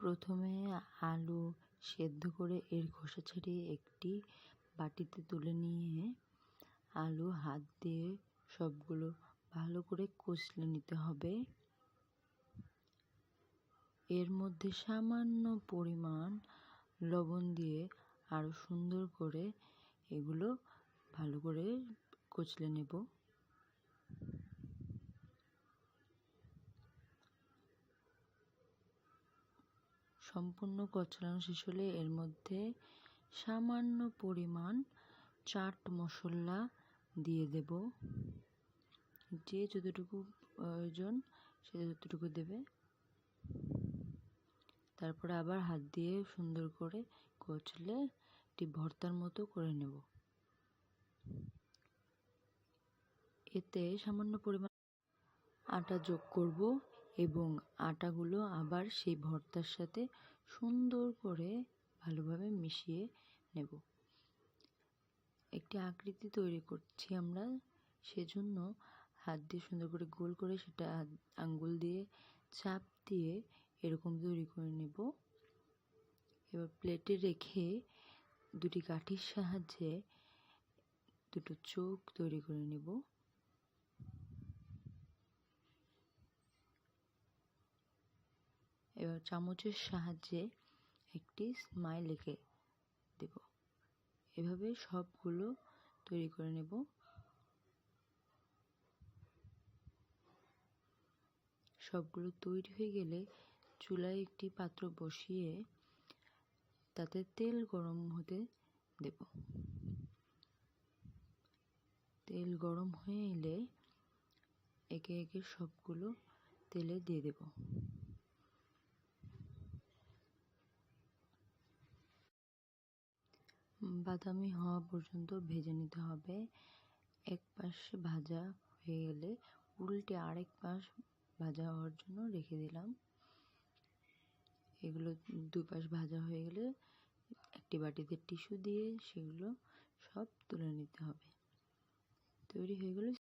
প্রথমে আলু সেদ্ধ করে এর খোসা ছাড়িয়ে একটি বাটিতে তুলে নিয়ে আলু হাত দিয়ে সবগুলো ভালো করে কষলে নিতে হবে। এর মধ্যে সামান্য পরিমাণ লবণ দিয়ে আরও সুন্দর করে এগুলো ভালো করে কচলে নেব। সম্পূর্ণ কচলানো শেষ হলে এর মধ্যে সামান্য পরিমাণ চাট মশলা দিয়ে দেব। যে যতটুকু প্রয়োজন সে যতটুকু দেবে। তারপরে আবার হাত দিয়ে সুন্দর করে কচলে একটি ভর্তার মতো করে নেব। এতে সামান্য পরিমাণ আটা যোগ করব। এবং আটাগুলো আবার সেই ভর্তার সাথে সুন্দর করে ভালোভাবে মিশিয়ে নেব। একটি আকৃতি তৈরি করছি আমরা, সেজন্য হাত দিয়ে সুন্দর করে গোল করে সেটা আঙ্গুল দিয়ে চাপ দিয়ে এরকম তৈরি করে নেব। এবার প্লেটে রেখে দুটি কাঠির সাহায্যে দুটো চোখ তৈরি করে নেব। এবার চামচের সাহায্যে একটি স্মাইল এঁকে দেব। এভাবে সবগুলো তৈরি করে নেব। সবগুলো তৈরি হয়ে গেলে চুলায় একটি পাত্র বসিয়ে তাতে তেল গরম হতে দেব। তেল গরম হয়ে এলে একে একে সবগুলো তেলে দিয়ে দেব। বাদামি হওয়া পর্যন্ত ভেজে নিতে হবে। এক পাশে ভাজা হয়ে গেলে উল্টে আরেক পাশ ভাজা হওয়ার জন্য রেখে দিলাম। এগুলো দুই পাশ ভাজা হয়ে গেলে একটি বাটিতে টিস্যু দিয়ে সেগুলো সব তুলে নিতে হবে। তৈরি হয়ে গেলে